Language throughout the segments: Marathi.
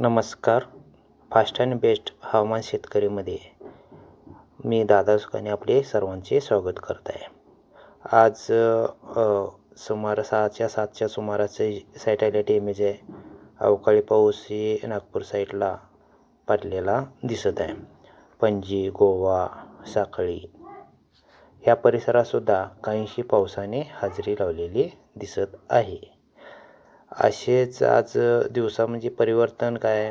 नमस्कार. फास्ट अँड बेस्ट हवामान शेतकरीमध्ये मी दादा सुकाने आपले सर्वांचे स्वागत करत आहे. आज सुमार सहाच्या सातच्या सुमाराचे सॅटेलाईट इमेज आहे. अवकाळी पाऊस ही नागपूर साईडला पडलेला दिसत आहे. पणजी गोवा साखळी या परिसरातसुद्धा काहीशी पावसाने हजेरी लावलेली दिसत आहे. असेच आज दिवसा म्हणजे परिवर्तन काय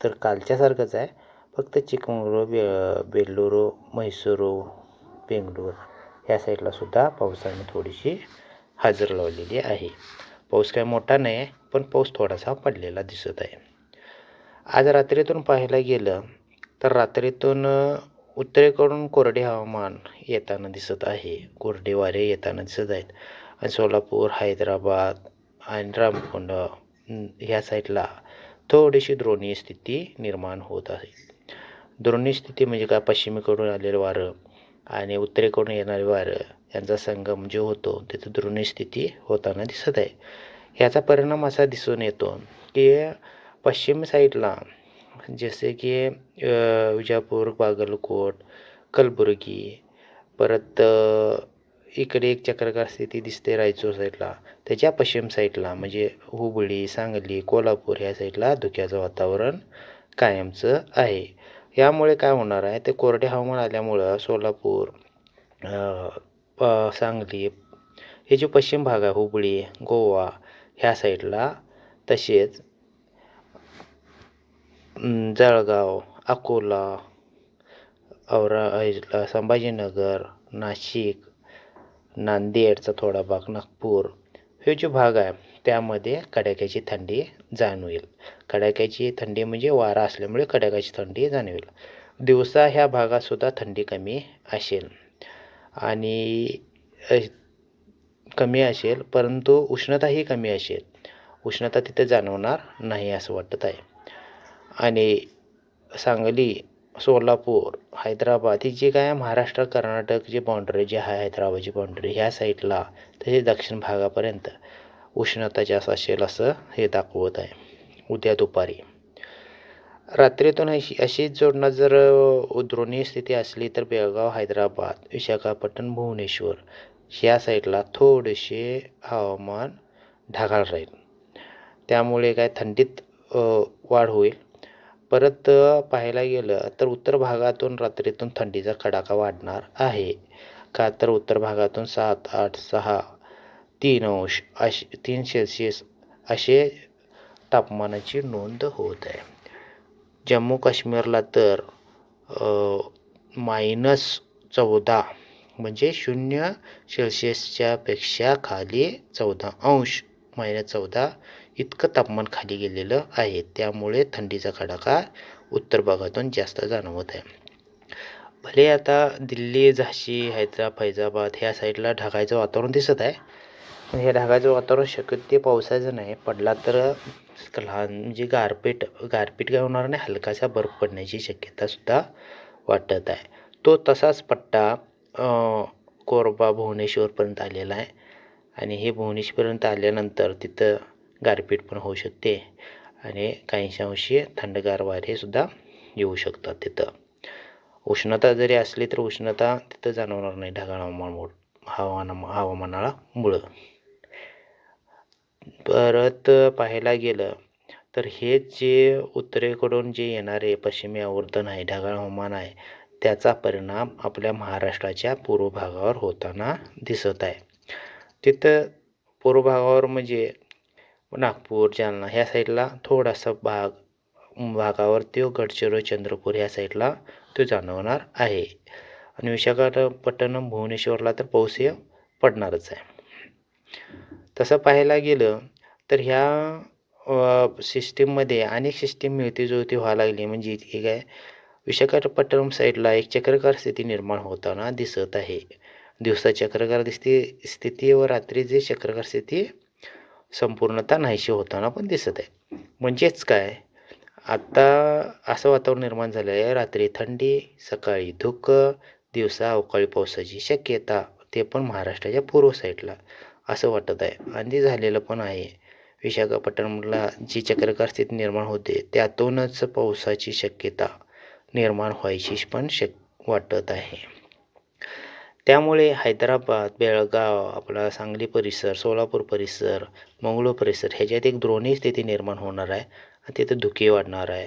तर कालच्यासारखंच आहे. फक्त चिकमंगळूर बे बेल्लुरू म्हैसूरू बेंगळूर ह्या साईडला सुद्धा पावसाने थोडीशी हजर लावलेली आहे. पाऊस काय मोठा नाही आहे पण पाऊस थोडासा पडलेला दिसत आहे. आज रात्रीतून पाहायला गेलं तर रात्रीतून उत्तरेकडून कोरडे हवामान येताना दिसत आहे. कोरडे वारे येताना दिसत आहेत. आणि सोलापूर हैदराबाद आणि रामकुंड ह्या साईडला थोडीशी द्रोणीय स्थिती निर्माण होत आहे. द्रोणीय स्थिती म्हणजे काय? पश्चिमेकडून आलेलं वारं आणि उत्तरेकडून येणारे वारं यांचा संगम जो होतो तिथं द्रोणीय स्थिती होताना दिसत आहे. ह्याचा परिणाम असा दिसून येतो की पश्चिम साईडला जसे की विजापूर बागलकोट कलबुर्गी परत इकडे एक चक्रकार स्थिती दिसते रायचूर साईडला. त्याच्या पश्चिम साईडला म्हणजे हुबळी सांगली कोल्हापूर ह्या साईडला धुक्याचं वातावरण कायमचं आहे. यामुळे काय होणार आहे ते कोरडे हवामान आल्यामुळं सोलापूर सांगली हे जे पश्चिम भाग आहे हुबळी गोवा ह्या साईडला तसेच जळगाव अकोला औरा संभाजीनगर नाशिक नांदेडचा थोडा भाग नागपूर हे जो भाग आहे त्यामध्ये कडाक्याची थंडी जाणवेल. कडाक्याची थंडी म्हणजे वारा असल्यामुळे कडाक्याची थंडी जाणवेल. दिवसा ह्या भागातसुद्धा थंडी कमी असेल. आणि कमी असेल परंतु उष्णताही कमी असेल. उष्णता तिथे जाणवणार नाही असं वाटत आहे. आणि सांगली सोलापूर हैदराबाद ही जी काय महाराष्ट्र कर्नाटक जी बाँड्री जी आहे हैदराबादची बाँड्री ह्या साईडला तसेच दक्षिण भागापर्यंत उष्णता जास्त असेल असं हे दाखवत आहे. उद्या दुपारी. रात्रीतून अशी अशीच जोडणं जर द्रोणीय स्थिती असली तर बेळगाव हैदराबाद विशाखापट्टण भुवनेश्वर ह्या साईडला थोडेसे हवामान ढगाळ राहील. त्यामुळे काय थंडीत वाढ होईल. परत पाहायला गेलं तर उत्तर भागातून रात्रीतून थंडीचा कडाका वाढणार आहे. का तर उत्तर भागातून सात आठ सहा तीन अंश असे तीन सेल्सिअस असे तापमानाची नोंद होत आहे. जम्मू काश्मीरला तर मायनस चौदा म्हणजे शून्य सेल्सिअसच्या पेक्षा खाली चौदा अंश मायनस चौदा इतकं तापमान खाली गेलेलं आहे. त्यामुळे थंडीचा कडाका उत्तर भागातून जास्त जाणवत आहे. भले आता दिल्ली झाशी हैदराबाद फैजाबाद ह्या साईडला ढगायचं वातावरण दिसत आहे. पण हे ढगायचं वातावरण शक्यतो ते पावसाचं नाही. पडला तर लहान म्हणजे गारपीट गारपीट काय होणार नाही. हलकासा बर्फ पडण्याची शक्यतासुद्धा वाटत आहे. तो तसाच पट्टा कोरबा भुवनेश्वरपर्यंत आलेला आहे. आणि हे भुवनेश्वरपर्यंत आल्यानंतर तिथं गारपीट पण होऊ शकते. आणि काहीशा अंशी थंडगार वारेसुद्धा येऊ शकतात तिथं. उष्णता जरी असली तर उष्णता तिथं जाणवणार नाही ढगाळ हवामान हवामान हवामानामुळं परत पाहायला गेलं तर हे जे उत्तरेकडून जे येणारे पश्चिमी आवर्तन आहे ढगाळ हवामान आहे त्याचा परिणाम आपल्या महाराष्ट्राच्या पूर्व भागावर होताना दिसत आहे. तिथं पूर्व भागावर म्हणजे नागपूर जालना ह्या साईडला थोडासा भाग भागावर तो हो गडचिरोली चंद्रपूर ह्या साईडला तो जाणवणार आहे. आणि विशाखापट्टणम भुवनेश्वरला तर पाऊस हे पडणारच आहे. तसं पाहायला गेलं तर ह्या सिस्टीममध्ये अनेक सिस्टीम मिळती जुळती व्हायला लागली. म्हणजे इतकी आहे विशाखापट्टणम साईडला एक चक्रकार स्थिती निर्माण होताना दिसत आहे. दिवसा चक्रकार दिसते स्थिती व रात्री जे चक्रकार स्थिती संपूर्णता नाहीशी होताना पण दिसत आहे. म्हणजेच काय? आत्ता असं वातावरण निर्माण झालं आहे रात्री थंडी सकाळी धुकं दिवसा अवकाळी पावसाची शक्यता ते पण महाराष्ट्राच्या पूर्व साईडला असं वाटत आहे. आणि झालेलं पण आहे. विशाखापट्टणमला जी चक्रकार स्थिती निर्माण होते त्यातूनच पावसाची शक्यता निर्माण व्हायची पण शक वाटत आहे. त्यामुळे हैदराबाद बेळगाव आपला सांगली परिसर सोलापूर परिसर मंगळूर परिसर ह्याच्यात एक द्रोणी स्थिती निर्माण होणार आहे. आणि तिथं धुके वाढणार आहे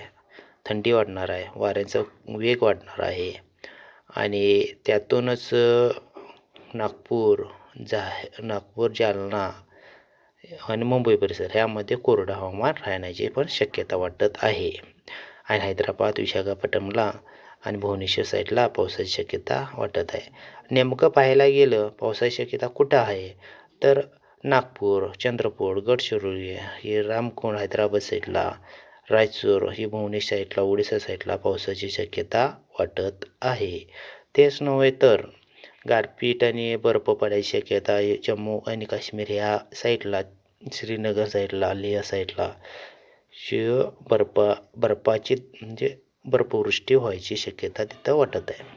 थंडी वाढणार आहे वाऱ्याचा वेग वाढणार आहे. आणि त्यातूनच नागपूर जा नागपूर जालना आणि मुंबई परिसर ह्यामध्ये कोरडं हवामान राहण्याची पण शक्यता वाटत आहे. आणि हैदराबाद विशाखापट्टणमला आणि भुवनेश्वर साईडला पावसाची शक्यता वाटत आहे. नेमकं पाहायला गेलं पावसाची शक्यता कुठं आहे? तर नागपूर चंद्रपूर गडचिरोली हे रामकोण हैदराबाद साईडला रायचूर ही भुवनेश्वर साईडला ओडिसा साईडला पावसाची शक्यता वाटत आहे. तेच नव्हे तर गारपीट आणि बर्फ पडायची शक्यता जम्मू आणि काश्मीर ह्या साईडला श्रीनगर साईडला लेह साईडला शिव बर्फा बर्फाची म्हणजे बर्फवृष्टी व्हायची शक्यता तिथं वाटत आहे.